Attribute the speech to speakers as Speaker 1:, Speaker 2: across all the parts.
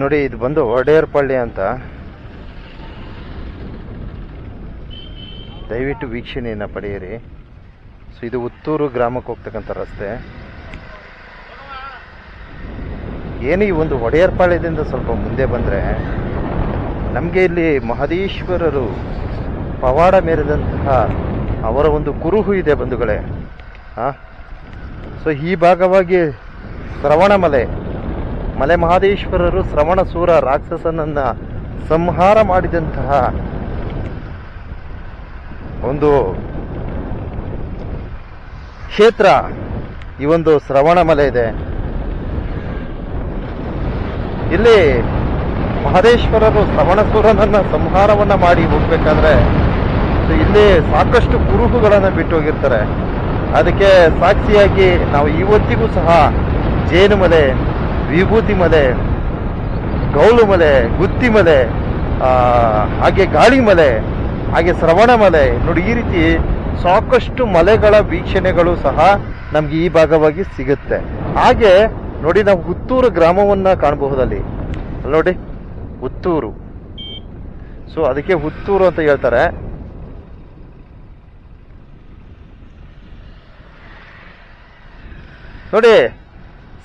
Speaker 1: ನೋಡಿ, ಇದು ಬಂದು ಒಡೆಯರ್ಪಳ್ಳಿ ಅಂತ. ದಯವಿಟ್ಟು ವೀಕ್ಷಣೆಯನ್ನು ಪಡೆಯಿರಿ. ಸೊ ಇದು ಉತ್ತೂರು ಗ್ರಾಮಕ್ಕೆ ಹೋಗ್ತಕ್ಕಂಥ ರಸ್ತೆ. ಏನು ಈ ಒಂದು ಒಡೆಯರ್ಪಾಳ್ಯದಿಂದ ಸ್ವಲ್ಪ ಮುಂದೆ ಬಂದರೆ, ನಮಗೆ ಇಲ್ಲಿ ಮಹದೇಶ್ವರರು ಪವಾಡ ಮೇರಿದಂತಹ ಅವರ ಒಂದು ಕುರುಹು ಇದೆ ಬಂಧುಗಳೇ. ಹಾಂ ಸೊ ಈ ಭಾಗವಾಗಿ ಶ್ರವಣಮಲೆ ಮಲೆ ಮಹಾದೇಶ್ವರರು ಶ್ರವಣ ಸೂರ ರಾಕ್ಷಸನನ್ನ ಸಂಹಾರ ಮಾಡಿದಂತಹ ಒಂದು ಕ್ಷೇತ್ರ, ಈ ಒಂದು ಶ್ರವಣ ಮಲೆ ಇದೆ. ಇಲ್ಲಿ ಮಹದೇಶ್ವರರು ಶ್ರವಣಸೂರನನ್ನ ಸಂಹಾರವನ್ನ ಮಾಡಿ ಹೋಗ್ಬೇಕಾದ್ರೆ ಇಲ್ಲಿ ಸಾಕಷ್ಟು ಕುರುಹುಗಳನ್ನು ಬಿಟ್ಟು ಹೋಗಿರ್ತಾರೆ ಅದಕ್ಕೆ ಸಾಕ್ಷಿಯಾಗಿ ನಾವು ಇವತ್ತಿಗೂ ಸಹ ಜೇನು ವಿಭೂತಿ ಮಲೆ ಗೌಲು ಮಲೆ ಗುತ್ತಿ ಮಲೆ ಆ, ಹಾಗೆ ಗಾಳಿ ಮಲೆ ಹಾಗೆ ಶ್ರವಣ ಮಲೆ. ನೋಡಿ ಈ ರೀತಿ ಸಾಕಷ್ಟು ಮಲೆಗಳ ವೀಕ್ಷಣೆಗಳು ಸಹ ನಮ್ಗೆ ಈ ಭಾಗವಾಗಿ ಸಿಗುತ್ತೆ. ಹಾಗೆ ನೋಡಿ ನಾವು ಹುತ್ತೂರು ಗ್ರಾಮವನ್ನ ಕಾಣಬಹುದಲ್ಲಿ. ನೋಡಿ ಹುತ್ತೂರು. ಸೊ ಅದಕ್ಕೆ ಹುತ್ತೂರು ಅಂತ ಹೇಳ್ತಾರೆ. ನೋಡಿ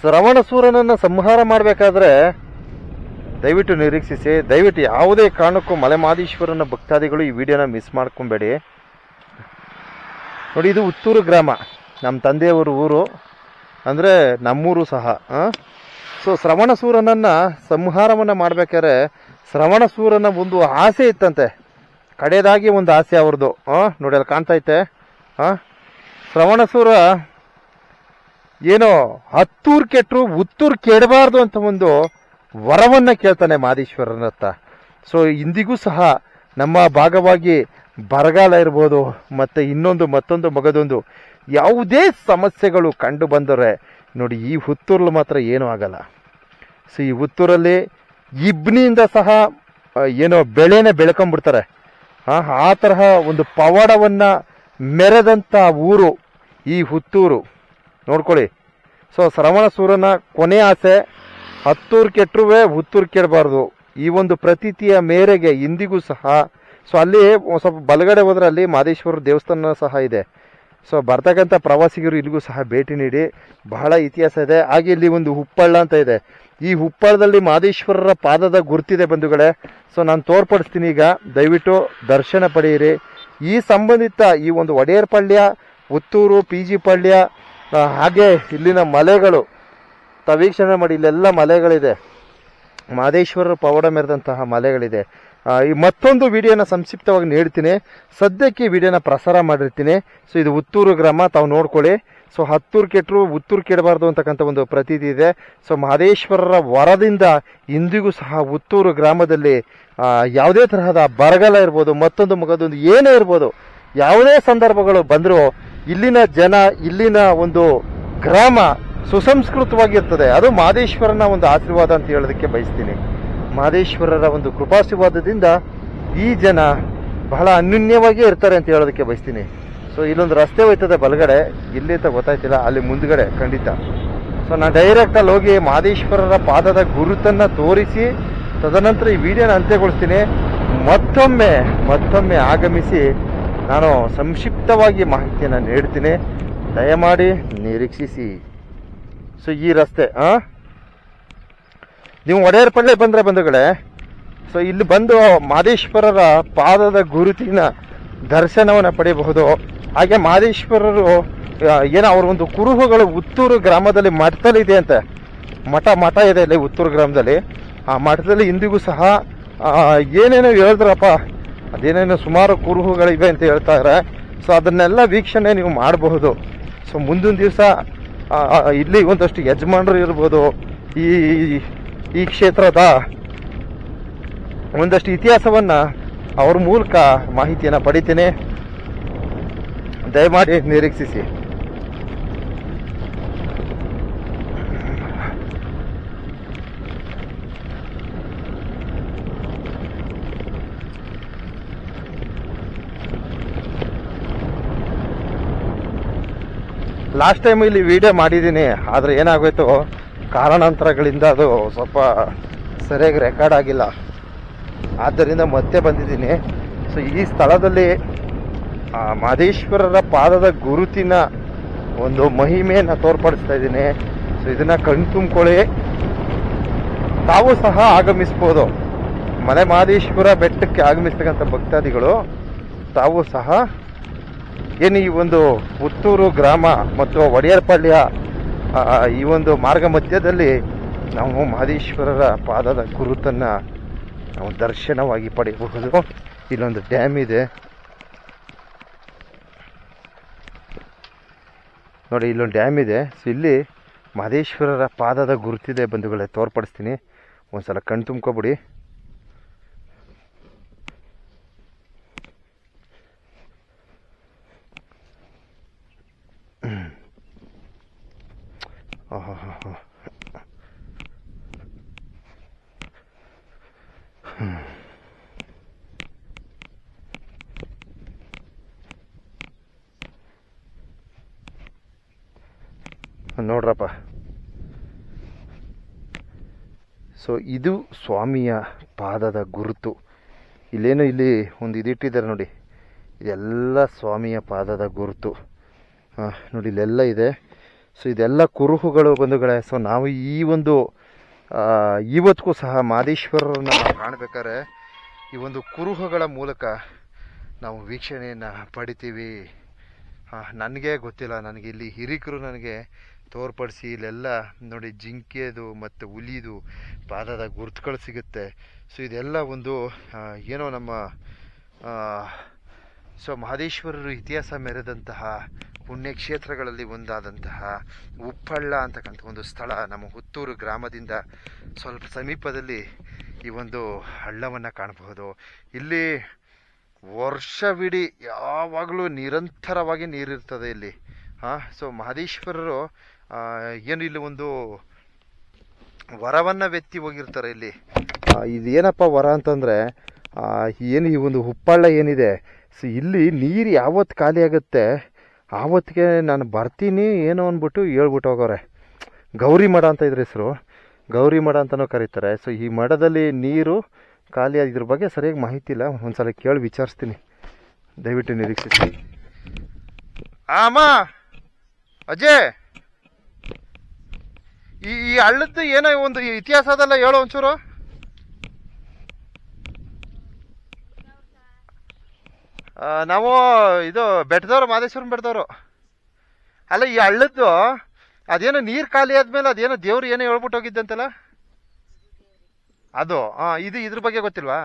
Speaker 1: ಶ್ರವಣ ಸೂರನನ್ನ ಸಂಹಾರ ಮಾಡಬೇಕಾದ್ರೆ ದಯವಿಟ್ಟು ನಿರೀಕ್ಷಿಸಿ, ದಯವಿಟ್ಟು ಯಾವುದೇ ಕಾರಣಕ್ಕೂ ಮಲೆಮಾದೀಶ್ವರನ ಭಕ್ತಾದಿಗಳು ಈ ವಿಡಿಯೋನ ಮಿಸ್ ಮಾಡ್ಕೊಬೇಡಿ. ನೋಡಿ, ಇದು ಉತ್ತೂರು ಗ್ರಾಮ, ನಮ್ಮ ತಂದೆಯವರು ಊರು, ಅಂದರೆ ನಮ್ಮೂರು ಸಹ ಸೊ ಶ್ರವಣ ಸೂರನನ್ನು ಸಂಹಾರವನ್ನು ಮಾಡಬೇಕಾದ್ರೆ ಶ್ರವಣ ಸೂರನ ಒಂದು ಆಸೆ ಇತ್ತಂತೆ. ಕಡೆಯದಾಗಿ ಒಂದು ಆಸೆ ಅವ್ರದ್ದು ಹಾಂ ನೋಡಿ, ಅಲ್ಲಿ ಕಾಣ್ತಾ ಇತ್ತೆ ಹಾಂ ಶ್ರವಣಸೂರ ಏನೋ ಹತ್ತೂರ್ ಕೆಟ್ಟರು ಉತ್ತೂರ್ ಕೆಡಬಾರ್ದು ಅಂತ ಒಂದು ವರವನ್ನ ಕೇಳ್ತಾನೆ ಮಾದೇಶ್ವರನತ್ತ ಸೊ ಇಂದಿಗೂ ಸಹ ನಮ್ಮ ಭಾಗವಾಗಿ ಬರಗಾಲ ಇರ್ಬೋದು, ಮತ್ತೆ ಇನ್ನೊಂದು ಮತ್ತೊಂದು ಮಗದೊಂದು ಯಾವುದೇ ಸಮಸ್ಯೆಗಳು ಕಂಡು ಬಂದರೆ ನೋಡಿ, ಈ ಹುತ್ತೂರಲ್ಲಿ ಮಾತ್ರ ಏನೂ ಆಗಲ್ಲ. ಸೊ ಈ ಹುತ್ತೂರಲ್ಲಿ ಇಬ್ನಿಯಿಂದ ಸಹ ಏನೋ ಬೆಳೆನ ಬೆಳ್ಕೊಂಬಿಡ್ತಾರೆ. ಆ ಆ ತರಹ ಒಂದು ಪವಾಡವನ್ನು ಮೆರೆದಂಥ ಊರು ಈ ಹುತ್ತೂರು. ನೋಡ್ಕೊಳ್ಳಿ. ಸೊ ಶ್ರವಣ ಸೂರನ ಕೊನೆ ಆಸೆ ಹತ್ತೂರು ಕೆಟ್ಟರುವೆ ಹುತ್ತೂರು ಕೆಡಬಾರ್ದು. ಈ ಒಂದು ಪ್ರತೀತಿಯ ಮೇರೆಗೆ ಇಂದಿಗೂ ಸಹ ಸೊ ಅಲ್ಲಿ ಸ್ವಲ್ಪ ಬಲಗಡೆ ಹೋದ್ರೆ ಅಲ್ಲಿ ಮಾದೇಶ್ವರ ದೇವಸ್ಥಾನ ಸಹ ಇದೆ. ಸೊ ಬರ್ತಕ್ಕಂಥ ಪ್ರವಾಸಿಗರು ಇಲ್ಲಿಗೂ ಸಹ ಭೇಟಿ ನೀಡಿ ಬಹಳ ಇತಿಹಾಸ ಇದೆ. ಹಾಗೆ ಇಲ್ಲಿ ಒಂದು ಹುಪ್ಪಳ್ಳ ಅಂತ ಇದೆ. ಈ ಹುಪ್ಪಳದಲ್ಲಿ ಮಾದೇಶ್ವರರ ಪಾದದ ಗುರುತಿದೆ ಬಂಧುಗಳೇ. ಸೊ ನಾನು ತೋರ್ಪಡಿಸ್ತೀನಿ ಈಗ. ದಯವಿಟ್ಟು ದರ್ಶನ ಪಡೆಯಿರಿ. ಈ ಸಂಬಂಧಿತ ಈ ಒಂದು ಒಡೆಯರ್ಪಳ್ಯ ಉತ್ತೂರು ಪಿ ಜಿ ಪಳ್ಯ ಆ, ಹಾಗೆ ಇಲ್ಲಿನ ಮಲೆಗಳು ತಾವು ವೀಕ್ಷಣೆ ಮಾಡಿ ಇಲ್ಲೆಲ್ಲ ಮಲೆಗಳಿದೆ. ಮಹದೇಶ್ವರರ ಪವಾಡ ಮೆರೆದಂತಹ ಮಲೆಗಳಿದೆ. ಈ ಮತ್ತೊಂದು ವಿಡಿಯೋನ ಸಂಕ್ಷಿಪ್ತವಾಗಿ ನೀಡ್ತೀನಿ. ಸದ್ಯಕ್ಕೆ ವಿಡಿಯೋನ ಪ್ರಸಾರ ಮಾಡಿರ್ತೀನಿ. ಸೊ ಇದು ಉತ್ತೂರು ಗ್ರಾಮ, ತಾವು ನೋಡ್ಕೊಳ್ಳಿ. ಸೊ ಹತ್ತೂರು ಕೆಟ್ಟರು ಉತ್ತೂರು ಕೆಡಬಾರ್ದು ಅಂತಕ್ಕಂಥ ಒಂದು ಪ್ರತೀತಿ ಇದೆ. ಸೊ ಮಹದೇಶ್ವರರ ವರದಿಂದ ಇಂದಿಗೂ ಸಹ ಉತ್ತೂರು ಗ್ರಾಮದಲ್ಲಿ ಯಾವುದೇ ತರಹದ ಬರಗಾಲ ಇರ್ಬೋದು, ಮತ್ತೊಂದು ಮಗದೊಂದು ಏನೇ ಇರ್ಬೋದು, ಯಾವುದೇ ಸಂದರ್ಭಗಳು ಬಂದರೂ ಇಲ್ಲಿನ ಜನ, ಇಲ್ಲಿನ ಒಂದು ಗ್ರಾಮ ಸುಸಂಸ್ಕೃತವಾಗಿರ್ತದೆ. ಅದು ಮಾದೇಶ್ವರನ ಒಂದು ಆಶೀರ್ವಾದ ಅಂತ ಹೇಳೋದಕ್ಕೆ ಬಯಸ್ತೀನಿ. ಮಾದೇಶ್ವರರ ಒಂದು ಕೃಪಾಶೀರ್ವಾದದಿಂದ ಈ ಜನ ಬಹಳ ಅನ್ಯೂನ್ಯವಾಗಿಯೇ ಇರ್ತಾರೆ ಅಂತ ಹೇಳೋದಕ್ಕೆ ಬಯಸ್ತೀನಿ. ಸೊ ಇಲ್ಲೊಂದು ರಸ್ತೆ ಹೋಯ್ತದೆ ಬಲಗಡೆ. ಇಲ್ಲಿ ಅಂತ ಗೊತ್ತಾಯ್ತಿಲ್ಲ. ಅಲ್ಲಿ ಮುಂದ್ಗಡೆ, ಖಂಡಿತ. ಸೊ ನಾನು ಡೈರೆಕ್ಟ್ ಅಲ್ಲಿ ಹೋಗಿ ಮಹದೇಶ್ವರರ ಪಾದದ ಗುರುತನ್ನು ತೋರಿಸಿ, ತದನಂತರ ಈ ವಿಡಿಯೋನ ಅಂತ್ಯಗೊಳಿಸ್ತೀನಿ. ಮತ್ತೊಮ್ಮೆ ಮತ್ತೊಮ್ಮೆ ಆಗಮಿಸಿ ನಾನು ಸಂಕ್ಷಿಪ್ತವಾಗಿ ಮಾಹಿತಿಯನ್ನು ನೀಡ್ತೀನಿ. ದಯಮಾಡಿ ನಿರೀಕ್ಷಿಸಿ. ಸೊ, ಈ ರಸ್ತೆ ಹಾಂ ನೀವು ಒಡೆಯರ್ಪಳ್ಳಿ ಬಂದರೆ ಬಂಧುಗಳೇ, ಸೊ, ಇಲ್ಲಿ ಬಂದು ಮಾದೇಶ್ವರರ ಪಾದದ ಗುರುತಿನ ದರ್ಶನವನ್ನು ಪಡೆಯಬಹುದು. ಹಾಗೆ ಮಾದೇಶ್ವರರು ಏನೋ ಅವ್ರ ಒಂದು ಕುರುಹುಗಳು ಉತ್ತೂರು ಗ್ರಾಮದಲ್ಲಿ ಮಠದಲ್ಲಿದೆ ಅಂತ. ಮಠ ಮಠ ಇದೆ ಇಲ್ಲಿ ಉತ್ತೂರು ಗ್ರಾಮದಲ್ಲಿ. ಆ ಮಠದಲ್ಲಿ ಇಂದಿಗೂ ಸಹ ಏನೇನೋ ಹೇಳಿದ್ರಪ್ಪ ಅದೇನೇನೋ ಸುಮಾರು ಕುರುಹುಗಳಿವೆ ಅಂತ ಹೇಳ್ತಾರೆ ಸೊ ಅದನ್ನೆಲ್ಲ ವೀಕ್ಷಣೆ ನೀವು ಮಾಡಬಹುದು. ಸೊ ಮುಂದಿನ ದಿವಸ ಇಲ್ಲಿ ಒಂದಷ್ಟು ಯಜಮಾನರು ಇರ್ಬೋದು. ಈ ಈ ಕ್ಷೇತ್ರದ ಒಂದಷ್ಟು ಇತಿಹಾಸವನ್ನ ಅವ್ರ ಮೂಲಕ ಮಾಹಿತಿಯನ್ನು ಪಡಿತೀನಿ. ದಯಮಾಡಿ ನಿರೀಕ್ಷಿಸಿ. ಲಾಸ್ಟ್ ಟೈಮ್ ಇಲ್ಲಿ ವಿಡಿಯೋ ಮಾಡಿದ್ದೀನಿ, ಆದರೆ ಏನಾಗೋಯ್ತು? ಕಾರಣಾಂತರಗಳಿಂದ ಅದು ಸ್ವಲ್ಪ ಸರಿಯಾಗಿ ರೆಕಾರ್ಡ್ ಆಗಿಲ್ಲ. ಆದ್ದರಿಂದ ಮತ್ತೆ ಬಂದಿದ್ದೀನಿ. ಸೊ ಈ ಸ್ಥಳದಲ್ಲಿ ಮಹದೇಶ್ವರರ ಪಾದದ ಗುರುತಿನ ಒಂದು ಮಹಿಮೆಯನ್ನು ತೋರ್ಪಡಿಸ್ತಾ ಇದ್ದೀನಿ. ಸೊ ಇದನ್ನು ಕಣ್ ತುಂಬ್ಕೊಳ್ಳಿ. ತಾವು ಸಹ ಆಗಮಿಸ್ಬೋದು. ಮಲೆ ಮಹದೇಶ್ವರ ಬೆಟ್ಟಕ್ಕೆ ಆಗಮಿಸ್ತಕ್ಕಂಥ ಭಕ್ತಾದಿಗಳು, ತಾವು ಸಹ ಏನು ಈ ಒಂದು ಪುತ್ತೂರು ಗ್ರಾಮ ಮತ್ತು ಒಡೆಯರ್ಪಾಳ್ಯ ಈ ಒಂದು ಮಾರ್ಗ ಮಧ್ಯದಲ್ಲಿ ನಾವು ಮಹದೇಶ್ವರರ ಪಾದದ ಗುರುತನ್ನು ನಾವು ದರ್ಶನವಾಗಿ ಪಡೆಯಬಹುದು. ಇಲ್ಲೊಂದು ಡ್ಯಾಮ್ ಇದೆ. ನೋಡಿ, ಇಲ್ಲೊಂದು ಡ್ಯಾಮ್ ಇದೆ. ಸೊ ಇಲ್ಲಿ ಮಹದೇಶ್ವರರ ಪಾದದ ಗುರುತಿದೆ ಬಂಧುಗಳೇ, ತೋರ್ಪಡಿಸ್ತೀನಿ. ಒಂದ್ಸಲ ಕಣ್ಣು ತುಂಬ್ಕೊಬಿಡಿ. ಆಹಾಹಾಹಾ. ನೋಡ್ರಪ್ಪ. ಸೊ ಇದು ಸ್ವಾಮಿಯ ಪಾದದ ಗುರುತು. ಇಲ್ಲೇನು ಇಲ್ಲಿ ಒಂದು ಇದಿಟ್ಟಿದ್ದಾರೆ ನೋಡಿ. ಇದೆಲ್ಲ ಸ್ವಾಮಿಯ ಪಾದದ ಗುರುತು. ನೋಡಿ, ಇಲ್ಲೆಲ್ಲ ಇದೆ. ಸೊ ಇದೆಲ್ಲ ಕುರುಹುಗಳು ಬಂಧುಗಳೇ. ಸೊ ನಾವು ಈ ಒಂದು ಇವತ್ತಿಗೂ ಸಹ ಮಾದೇಶ್ವರರನ್ನ ನಾವು ಕಾಣಬೇಕಾದ್ರೆ ಈ ಒಂದು ಕುರುಹುಗಳ ಮೂಲಕ ನಾವು ವೀಕ್ಷಣೆಯನ್ನು ಪಡಿತೀವಿ. ನನಗೆ ಗೊತ್ತಿಲ್ಲ. ನನಗೆ ಇಲ್ಲಿ ಹಿರಿಕರು ನನಗೆ ತೋರ್ಪಡಿಸಿ ಇಲ್ಲೆಲ್ಲ ನೋಡಿ ಜಿಂಕೆದು ಮತ್ತು ಹುಲಿದು ಪಾದದ ಗುರುತುಗಳು ಸಿಗುತ್ತೆ. ಸೊ ಇದೆಲ್ಲ ಒಂದು ಏನೋ ನಮ್ಮ ಸೊ ಮಹದೇಶ್ವರರು ಇತಿಹಾಸ ಮೆರೆದಂತಹ ಪುಣ್ಯಕ್ಷೇತ್ರಗಳಲ್ಲಿ ಒಂದಾದಂತಹ ಉಪ್ಪಳ್ಳ ಅಂತಕ್ಕಂಥ ಒಂದು ಸ್ಥಳ ನಮ್ಮ ಹುತ್ತೂರು ಗ್ರಾಮದಿಂದ ಸ್ವಲ್ಪ ಸಮೀಪದಲ್ಲಿ ಈ ಒಂದು ಹಳ್ಳವನ್ನು ಕಾಣಬಹುದು. ಇಲ್ಲಿ ವರ್ಷವಿಡೀ ಯಾವಾಗಲೂ ನಿರಂತರವಾಗಿ ನೀರಿರ್ತದೆ ಇಲ್ಲಿ. ಹಾಂ ಸೊ ಮಹದೇಶ್ವರರು ಏನು ಇಲ್ಲಿ ಒಂದು ವರವನ್ನು ವ್ಯಕ್ತಿ ಹೋಗಿರ್ತಾರೆ ಇಲ್ಲಿ. ಇದೇನಪ್ಪ ವರ ಅಂತಂದರೆ ಏನು ಈ ಒಂದು ಉಪ್ಪಳ್ಳ ಏನಿದೆ ಸೊ ಇಲ್ಲಿ ನೀರು ಯಾವತ್ತು ಖಾಲಿ ಆಗುತ್ತೆ ಆವತ್ತಿಗೆ ನಾನು ಬರ್ತೀನಿ ಏನೋ ಅಂದ್ಬಿಟ್ಟು ಹೇಳ್ಬಿಟ್ಟು ಹೋಗೋರೆ. ಗೌರಿ ಮಠ ಅಂತ ಇದ್ರ ಹೆಸರು. ಗೌರಿ ಮಠ ಅಂತಲೂ ಕರೀತಾರೆ. ಸೊ ಈ ಮಠದಲ್ಲಿ ನೀರು ಖಾಲಿ ಇದ್ರ ಬಗ್ಗೆ ಸರಿಯಾಗಿ ಮಾಹಿತಿ ಇಲ್ಲ. ಒಂದ್ಸಲ ಕೇಳಿ ವಿಚಾರಿಸ್ತೀನಿ. ದಯವಿಟ್ಟು ನಿರೀಕ್ಷಿಸಿ. ಆ, ಅಜೆ ಅಜಯ್! ಈ ಈ ಹಳ್ಳದ್ದು ಏನೋ ಒಂದು ಇತಿಹಾಸ ಅದಲ್ಲ ಹೇಳೋ ಒಂಚೂರು ಆ, ನಾವು ಇದು ಬೆಟ್ಟದವ್ರು, ಮಾದೇಶ್ವರನ ಬೆಟ್ಟದವರು. ಅಲ್ಲ, ಈ ಹಳ್ಳದ್ದು, ಅದೇನೋ ನೀರು ಖಾಲಿ ಆದ್ಮೇಲೆ ಅದೇನೋ ದೇವ್ರು ಏನೋ ಹೇಳ್ಬಿಟ್ಟು ಹೋಗಿದ್ದಂತಲ್ಲ? ಅದು ಹಾಂ ಇದು ಇದ್ರ ಬಗ್ಗೆ ಗೊತ್ತಿಲ್ವಾ?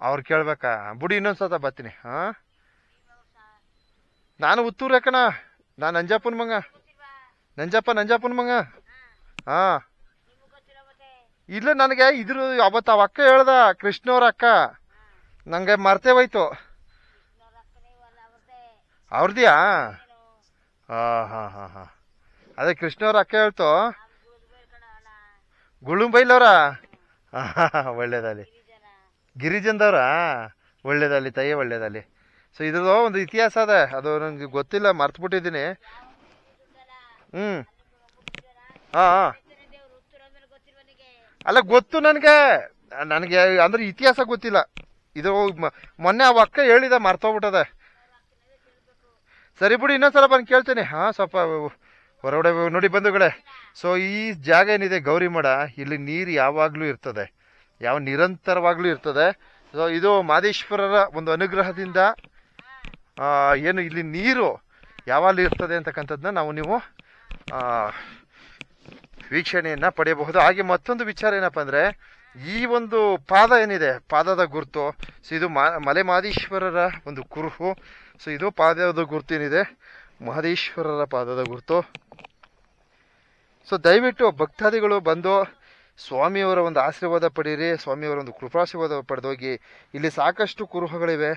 Speaker 1: ಅವ್ರು ಕೇಳ್ಬೇಕಾ? ಬುಡಿ ಇನ್ನೊಂದ್ಸತ ಬರ್ತೀನಿ ಹಾಂ ನಾನು ಉತ್ತೂರು ಯಾಕಣ ನಾನು ನಂಜಪ್ಪನ ಮಂಗ. ನಂಜಪ್ಪ ನಂಜಪ್ಪನ ಮಂಗ. ಹಾಂ ಇಲ್ಲ ನನಗೆ, ಇದ್ರ ಅವತ್ತು ಅವ ಅಕ್ಕ ಹೇಳ್ದ, ಕೃಷ್ಣವ್ರ ಅಕ್ಕ. ನಂಗೆ ಮರ್ತೇ ಹೋಯ್ತು. ಅವ್ರದ್ಯಾ? ಹಾಂ ಹಾಂ ಹಾಂ ಹಾಂ. ಅದೇ ಕೃಷ್ಣವ್ರ ಅಕ್ಕ ಹೇಳ್ತು. ಗುಳುಂಬೈಲವ್ರ? ಒಳ್ಳೇದಲ್ಲಿ ಗಿರಿಜನದವ್ರ? ಒಳ್ಳೇದಲ್ಲಿ ತಾಯಿ ಒಳ್ಳೇದಲ್ಲಿ ಸೊ ಇದ್ರದ್ದು ಒಂದು ಇತಿಹಾಸ ಅದ. ಅದು ನನಗೆ ಗೊತ್ತಿಲ್ಲ, ಮರ್ತ್ಬಿಟ್ಟಿದ್ದೀನಿ. ಹ್ಞೂ ಹಾಂ ಹಾಂ. ಅಲ್ಲ ಗೊತ್ತು ನನಗೆ. ನನಗೆ ಅಂದ್ರೆ ಇತಿಹಾಸ ಗೊತ್ತಿಲ್ಲ. ಇದು ಮೊನ್ನೆ ಅವ ಅಕ್ಕ ಹೇಳಿದ ಮರ್ತೋಗ್ಬಿಟ್ಟದ. ಸರಿ ಬಿಡಿ ಇನ್ನೊಂದ್ಸಲ ಬಂದು ಕೇಳ್ತೀನಿ. ಹಾಂ ಸ್ವಲ್ಪ ಹೊರಗಡೆ ನೋಡಿ ಬಂಧುಗಳೇ. ಸೊ ಈ ಜಾಗ ಏನಿದೆ ಗೌರಿ ಮಠ ಇಲ್ಲಿ ನೀರು ಯಾವಾಗಲೂ ಇರ್ತದೆ. ಯಾವ ನಿರಂತರವಾಗಲೂ ಇರ್ತದೆ. ಸೊ ಇದು ಮಾದೇಶ್ವರರ ಒಂದು ಅನುಗ್ರಹದಿಂದ ಆ, ಏನು ಇಲ್ಲಿ ನೀರು ಯಾವಾಗಲೂ ಇರ್ತದೆ ಅಂತಕ್ಕಂಥದ್ದನ್ನ ನಾವು ನೀವು ಆ, ವೀಕ್ಷಣೆಯನ್ನ ಪಡೆಯಬಹುದು. ಹಾಗೆ ಮತ್ತೊಂದು ವಿಚಾರ ಏನಪ್ಪ ಅಂದರೆ, ಈ ಒಂದು ಪಾದ ಏನಿದೆ, ಪಾದದ ಗುರುತು, ಸೊ ಇದು ಮಲೆ ಮಹದೇಶ್ವರರ ಒಂದು ಕುರುಹು. ಸೊ ಇದು ಪಾದದ ಗುರುತು ಏನಿದೆ, ಮಹದೇಶ್ವರರ ಪಾದದ ಗುರುತು. ಸೊ ದಯವಿಟ್ಟು ಭಕ್ತಾದಿಗಳು ಬಂದು ಸ್ವಾಮಿಯವರ ಒಂದು ಆಶೀರ್ವಾದ ಪಡೀರಿ ಸ್ವಾಮಿಯವರ ಒಂದು ಕೃಪಾಶೀರ್ವಾದ ಪಡೆದೋಗಿ ಇಲ್ಲಿ ಸಾಕಷ್ಟು ಕುರುಹುಗಳಿವೆ.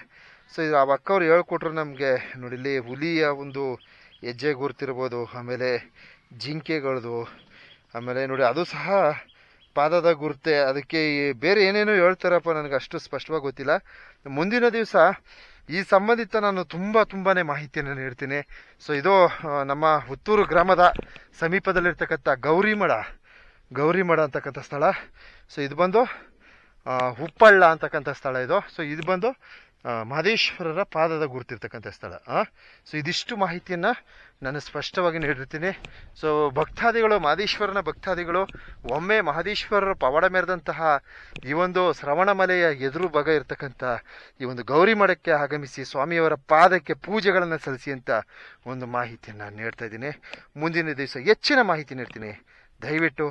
Speaker 1: ಸೊ ಇದು ಆ ಅಕ್ಕವ್ರು ಹೇಳ್ಕೊಟ್ರು ನಮಗೆ, ನೋಡಿ ಇಲ್ಲಿ ಹುಲಿಯ ಒಂದು ಹೆಜ್ಜೆ ಗುರುತಿರ್ಬೋದು, ಆಮೇಲೆ ಜಿಂಕೆಗಳದು ಆಮೇಲೆ ನೋಡಿ, ಅದು ಸಹ ಪಾದದ ಗುರುತೆ. ಅದಕ್ಕೆ ಬೇರೆ ಏನೇನೋ ಹೇಳ್ತಾರಪ್ಪ ನನಗೆ ಅಷ್ಟು ಸ್ಪಷ್ಟವಾಗಿ ಗೊತ್ತಿಲ್ಲ. ಮುಂದಿನ ದಿವಸ ಈ ಸಂಬಂಧಿತ ನಾನು ತುಂಬ ತುಂಬಾ ಮಾಹಿತಿಯನ್ನು ನೀಡ್ತೀನಿ. ಸೊ ಇದು ನಮ್ಮ ಹುತ್ತೂರು ಗ್ರಾಮದ ಸಮೀಪದಲ್ಲಿರ್ತಕ್ಕಂಥ ಗೌರಿಮಡ ಗೌರಿಮಡ ಅಂತಕ್ಕಂಥ ಸ್ಥಳ. ಸೊ ಇದು ಬಂದು ಹುಪ್ಪಳ್ಳ ಅಂತಕ್ಕಂಥ ಸ್ಥಳ ಇದು. ಸೊ ಇದು ಬಂದು ಮಹದೇಶ್ವರರ ಪಾದದ ಗುರುತಿರ್ತಕ್ಕಂಥ ಸ್ಥಳ ಸೊ ಇದಿಷ್ಟು ಮಾಹಿತಿಯನ್ನು ನಾನು ಸ್ಪಷ್ಟವಾಗಿ ನೀಡಿರ್ತೀನಿ. ಸೊ ಭಕ್ತಾದಿಗಳು, ಮಹದೇಶ್ವರನ ಭಕ್ತಾದಿಗಳು, ಒಮ್ಮೆ ಮಹದೇಶ್ವರರ ಪವಾಡ ಮೆರೆದಂತಹ ಈ ಒಂದು ಶ್ರವಣಮಲೆಯ ಎದುರು ಭಾಗ ಇರತಕ್ಕಂಥ ಈ ಒಂದು ಗೌರಿ ಮಠಕ್ಕೆ ಆಗಮಿಸಿ ಸ್ವಾಮಿಯವರ ಪಾದಕ್ಕೆ ಪೂಜೆಗಳನ್ನು ಸಲ್ಲಿಸಿ ಅಂತ ಒಂದು ಮಾಹಿತಿಯನ್ನು ನೀಡ್ತಾ ಇದ್ದೀನಿ. ಮುಂದಿನ ದಿವಸ ಹೆಚ್ಚಿನ ಮಾಹಿತಿ ನೀಡ್ತೀನಿ. ದಯವಿಟ್ಟು